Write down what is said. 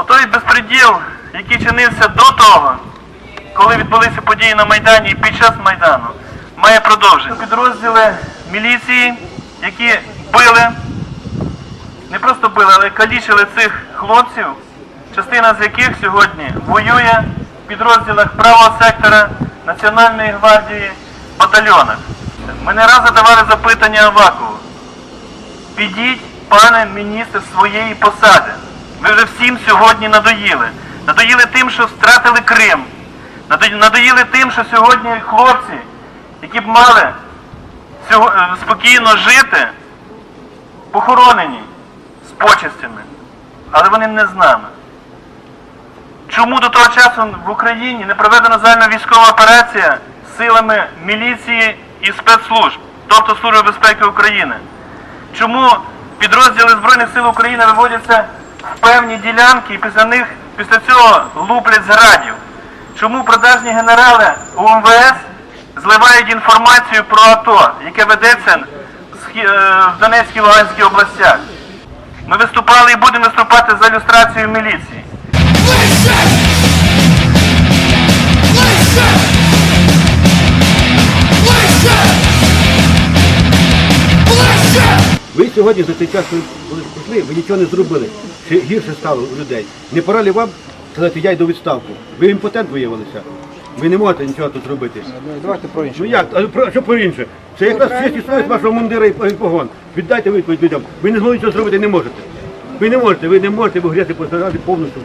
Отой безпреділ, який чинився до того, коли відбулися події на Майдані і під час Майдану, має продовження. Підрозділи міліції, які били, не просто били, але калічили цих хлопців, частина з яких сьогодні воює в підрозділах правого сектора Національної гвардії батальйонах. Ми не раз задавали запитання Авакову. Підіть, пане міністр, своєї посади. Ви вже всім сьогодні надоїли. Надоїли тим, що втратили Крим. Надоїли тим, що сьогодні хлопці, які б мали е, спокійно жити, похоронені з почестями, але вони не з нами. Чому до того часу в Україні не проведена загальна військова операція силами міліції і спецслужб, тобто Служби безпеки України? Чому підрозділи Збройних сил України виводяться певні ділянки і після них після цього луплять зрадів? Чому продажні генерали УМВС зливають інформацію про АТО, яке ведеться з е, в Донецькій і Луганській областях? Ми виступали і будемо виступати за люстрацію міліції. Ви сьогодні за цей час, коли прийшли, ви нічого не зробили. Ще гірше стало у людей. Не пора ли вам сказати, я йду відставку? Ви імпотент виявилися. Ви не можете нічого тут робити. Давайте про інше. Ну як? А про- що по-інше? Це якраз честь і совість вашого мундира і і погон. Віддайте відповідь людям. Ви не змогли нічого зробити, не можете. Ви не можете, ви не можете вигряти повністю